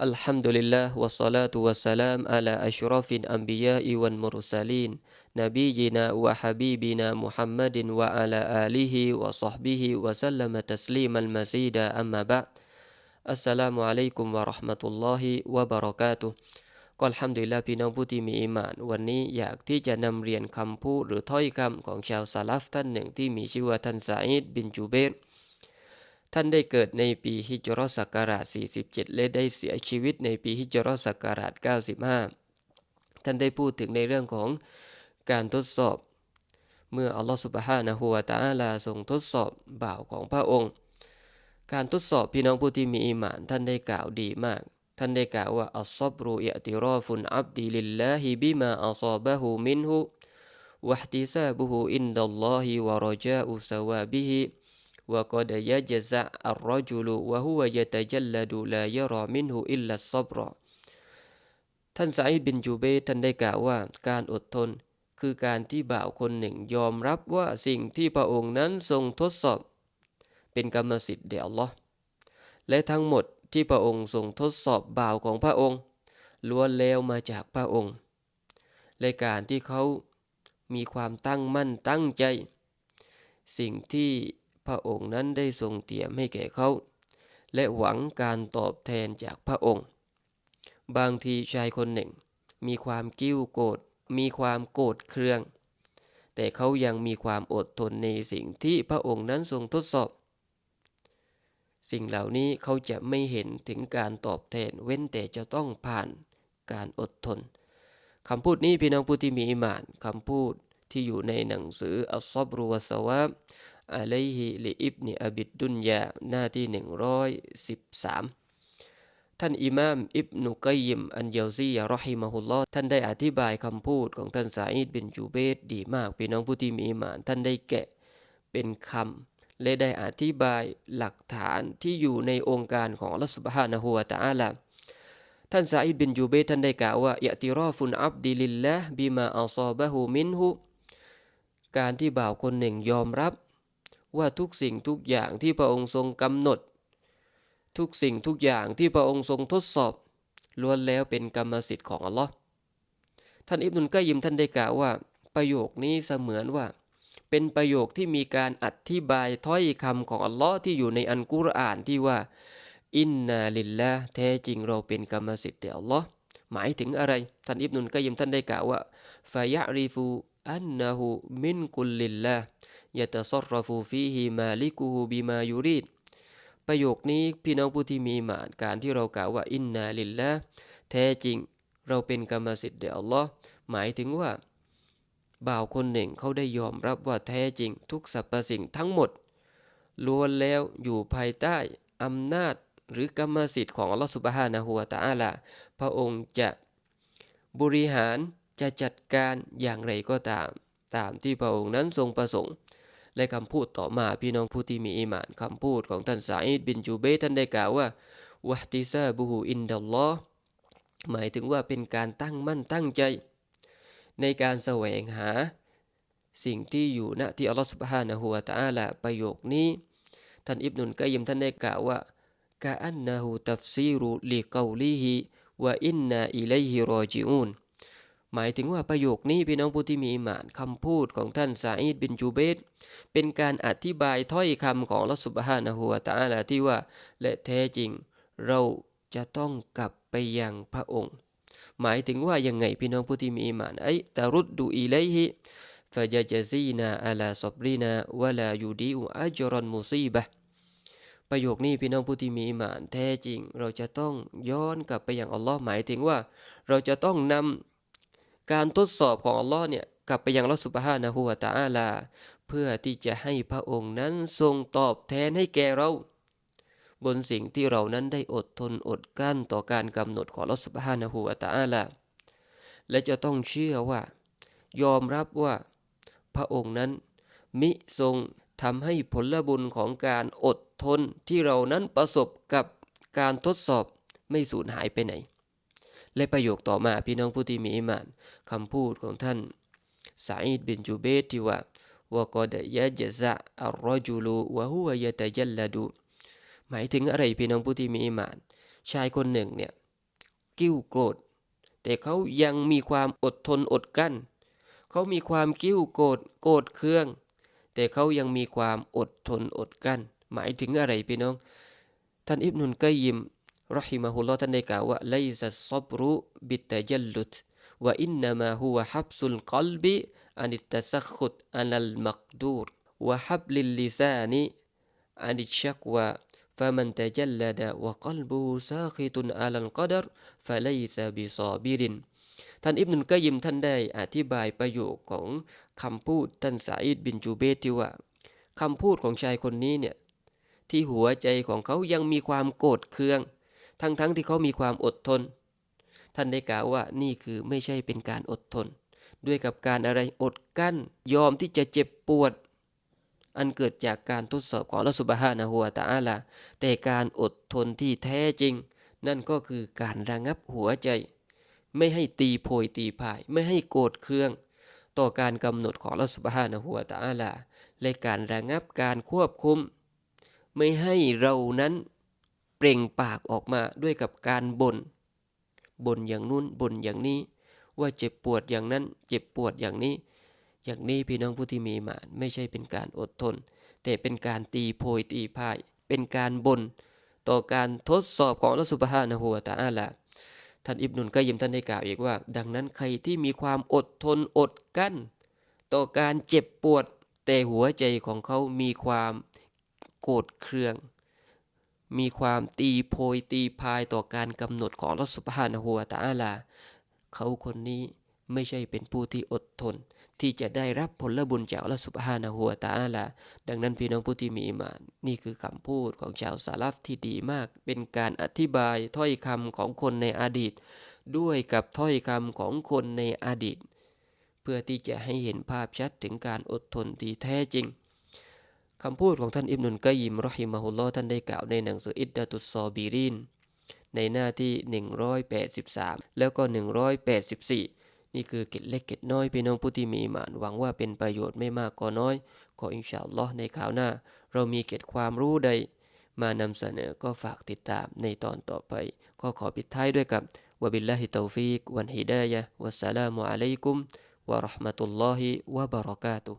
الحمد لله والصلاة والسلام على أشرف الأنبياء والمرسلين نبينا وحبيبنا محمد وعلى آله وصحبه وسلم تسليما مزيدا أما بعد السلام عليكم ورحمة الله وبركاته ก็อัลฮัมดุลิลลาห์พี่น้องผู้ที่มีอีหมาน วันนี้อยากที่จะนำเรียนคำพูดหรือถ้อยคำของชาวซาลัฟท่านหนึ่งที่มีชื่อว่าท่านซาอิดบินจูเบร ท่านได้เกิดในปีฮิจรัศักราช 47 และได้เสียชีวิตในปีฮิจรัศักราช 95 ท่านได้พูดถึงในเรื่องของการทดสอบ เมื่ออัลลอฮฺสุบฮานะฮูวะตาลาทรงทดสอบบ่าวของพระองค์ การทดสอบพี่น้องผู้ที่มีอีหมานท่านได้กล่าวดีมาก ท่านได้กล่าวว่าอัลซับรุอิติรอฟุนอับดีลิลลาฮิบิมาอัลซาบะฮูมินฮุวะห์ติซาบุฮูอินดัลลอฮิวะรจาอุสวาบิฮิ وقد يجزع الرجل وهو يتجلد لا يرى منه إلا الصبر ท่านสายบินจูเบท่านได้กล่าวว่า การอดทน คือการที่บ่าวคนหนึ่งยอมรับว่าสิ่งที่พระองค์นั้นทรงทดสอบ เป็นกรรมสิทธิ์เดียวลอและทั้งหมดที่พระองค์ทรงทดสอบบ่าวของพระองค์ล้วนแล้วมาจากพระองค์และการที่เขามีความตั้งมั่นตั้งใจ สิ่งที่ พระองค์นั้นได้ทรงเตรียมให้แก่เขา และหวังการตอบแทนจากพระองค์ บางทีชายคนหนึ่ง มีความกิ้วโกรธมีความโกรธเคือง แต่เขายังมีความอดทนในสิ่งที่พระองค์นั้นทรงทดสอบ สิ่งเหล่านี้เขาจะไม่เห็นถึงการตอบแทนเว้นแต่จะต้องผ่านการอดทนคำพูดนี้พี่น้องผู้ที่มีอิมานคำพูดที่อยู่ในหนังสืออัลซอบรุวสวาบ อะลัยฮิลิอิบนิอบิดดุนยาหน้าที่ 113 ท่านอิมามอิบนุกัยยิมอันเยาซียรอฮิมะฮุลลอท่านได้อธิบายคำพูดของท่านซาอิดบินจูเบตดีมากพี่น้องผู้ที่มีอิมาน ท่านได้แกะเป็นคำและได้อธิบายหลักฐานที่อยู่ในองค์การของอัสบฮานะฮูวตะอาลาท่านซาอิดบินจูเบท่านได้กล่าวว่ายะติรอฟุนอับดิลิลละบิมาอัลซอบะฮูมินฮุการที่บ่าวคนหนึ่งยอมรับ ว่าทุกสิ่งทุกอย่างที่พระองค์ทรงกำหนด ทุกสิ่งทุกอย่างที่พระองค์ทรงทดสอบล้วนแล้วเป็นกรรมสิทธิ์ของอัลลอฮ์ท่านอิบนุลกะยิมท่านได้กล่าวว่า ประโยคนี้เสมือนว่า เป็นประโยคที่มีการอธิบายถ้อยคำของอัลลอฮ์ที่อยู่ในอันกุรอานที่ว่า อินนาลิลละแท้จริงเราเป็นกรรมสิทธิ์แด่อัลลอฮ์หมายถึงอะไร ท่านอิบนุลกะยิมท่านได้กล่าวว่าฟายะรีฟู อันนะฮูมินกุลลิลละยะตะซอรฟูฟีฮิมาลิกูฮูบิมายูรีดประโยคนี้พี่น้องผู้ที่มีหมานการที่เรากล่าวว่าอินนาลิลละแท้จริง เราเป็นกรรมสิทธิ์เดียอัลลอฮ์หมายถึงว่า บ่าวคนหนึ่งเขาได้ยอมรับว่าแท้จริง ทุกสรรพสิ่งทั้งหมดล้วนแล้วอยู่ภายใต้อำนาจหรือกรรมสิทธิ์ของอัลลอฮฺสุบฮานะฮูวะตะอาลาพระองค์จะบริหาร จะจัดการอย่างไรก็ตาม ตามที่พระองค์นั้นทรงประสงค์ และคำพูดต่อมาพี่น้องผู้ที่มีอีมานคำพูดของท่านสาอิดบินจูเบท่านได้กล่าวว่าวะติซาบูฮูอินดัลลอหมายถึงว่าเป็นการตั้งมั่นตั้งใจ ในการแสวงหา สิ่งที่อยู่ณที่อัลลอฮฺสุบฮานะฮูวะตะอาลาประโยคนี้ ท่านอิบนุนกะยิมท่านได้กล่าวว่ากะอันนะฮูตัฟซีรุลิกอลีฮิวะอินนาอิลัยฮิรอจิอูน หมายถึงว่าประโยคนี้พี่น้องผู้ที่มีอิมานคำพูดของท่านซาอิดบินจูเบตเป็นการอธิบายถ้อยคำของลัสุบฮานะฮูวตาลาที่ว่า และแท้จริง เราจะต้องกลับไปยังพระองค์ หมายถึงว่ายังไงพี่น้องผู้ที่มีอิมานไอ้ตารุดดูอีไลฮิฟะจจซีนาอัลาซับรีนาวะลายูดีอุอัจรอนมุซีบะประโยคนี้พี่น้องผู้ที่มีอิมานแท้จริง เราจะต้องย้อนกลับไปยังอัลลอฮ์หมายถึงว่า เราจะต้องนำ การทดสอบของอัลลอฮ์เนี่ยกลับไปยังลัสุบฮานะฮูวะตาอาลา เพื่อที่จะให้พระองค์นั้นทรงตอบแทนให้แก่เรา บนสิ่งที่เรานั้นได้อดทนอดกั้นต่อการกำหนดของลัสุบฮานะฮูวะตาอาลา และจะต้องเชื่อว่า ยอมรับว่า พระองค์นั้น มิทรงทำให้ผลบุญของการอดทนที่เรานั้นประสบกับการทดสอบไม่สูญหายไปไหน และประโยคต่อมาพี่น้องผู้ที่มีอิมานคำพูดของท่านสาอิดบินจูเบตที่ว่าวกอดยะจซะอัลรจูลูวะฮุวยะตะจัลลดู หมายถึงอะไรพี่น้องผู้ที่มีอิมาน ชายคนหนึ่งเนี่ยกิ้วโกรธ แต่เขายังมีความอดทนอดกั้น เขามีความกิ้วโกรธโกรธเคือง แต่เขายังมีความอดทนอดกั้น หมายถึงอะไรพี่น้อง ท่านอิบนุนกัยยิม รอฮิมะฮุลลอฮ์ท่านได้กล่าวว่าไลซัสซับรุบิตะจัลลุดวะอินนามาฮุวะฮับซุลกัลบิอันิตตะซักขุดอันัลมักดูรวะฮับลิลลิซานิอันิชักวะ فمن تجلد وقلبه ساخط على القدر فليس بصابر ท่านอิบนุลกัยยิมท่านได้อธิบายประโยคของคำพูดท่านสาอิดบินจูเบตที่ว่าคำพูดของชายคนนี้เนี่ยที่หัวใจของเขายังมีความโกรธเคือง ทั้งๆทที่เขามีความอดทน ท่านได้กล่าวว่านี่คือไม่ใช่เป็นการอดทน ด้วยกับการอะไรอดกั้น ยอมที่จะเจ็บปวด อันเกิดจากการทดสอบของละสุบฮานะฮัวตาอาลาแต่การอดทนที่แท้จริง นั่นก็คือการระงับหัวใจ ไม่ให้ตีโพยตีพาย ไม่ให้โกรธเคืองต่อการกำหนดของละสุบฮานะฮัวตาอาลาและการระงับการควบคุม ไม่ให้เรานั้น เปล่งปากออกมาด้วยกับการบน่นบ่นอย่างนู้นบ่นอย่างนี้ ว่าเจ็บปวดอย่างนั้น เจ็บปวดอย่างนี้ อย่างนี้พี่น้องผู้ที่มีมานไม่ใช่เป็นการอดทน แต่เป็นการตีโพยตีพาย เป็นการบน่นต่อการทดสอบของอัสุบฮานะฮูวะตะอาลาท่านอิบนุนก็ยิมท่านได้กล่าวอีกว่า ดังนั้นใครที่มีความอดทนอดกั้น ต่อการเจ็บปวด แต่หัวใจของเขามีความโกรธเคือง มีความตีโพยตีพายต่อการกำหนดของรัสุภานะฮัวตาลา เขาคนนี้ไม่ใช่เป็นผู้ที่อดทน ที่จะได้รับผลบุญจากรัสุภานะฮัวตาลา ดังนั้นพี่น้องผู้ที่มีมานนี่คือคำพูดของชาวสาลัฟที่ดีมาก เป็นการอธิบายถ้อยคำของคนในอดีต ด้วยกับถ้อยคำของคนในอดีต เพื่อที่จะให้เห็นภาพชัดถึงการอดทนที่แท้จริง คำพูดของท่านอิบนุลกัยิมรอฮิมะฮุลลอฮ์ท่านได้กล่าวในหนังสืออิดดะตุสซอบีรินในหน้าที่ 183 แล้วก็ 184 นี่คือเกตเล็กเกตน้อยพี่น้องผู้ที่มีมาน หวังว่าเป็นประโยชน์ไม่มากก็น้อย ขออินชาอัลลอฮ์ในคราวหน้า เรามีเกตความรู้ใด มานำเสนอก็ฝากติดตามในตอนต่อไป ก็ขอปิดท้ายด้วยกับวบิลลาฮิตอฟิกวันฮิดายะวัสสลามุอะลัยกุมวะราะห์มะตุลลอฮิวะบะเราะกาตุ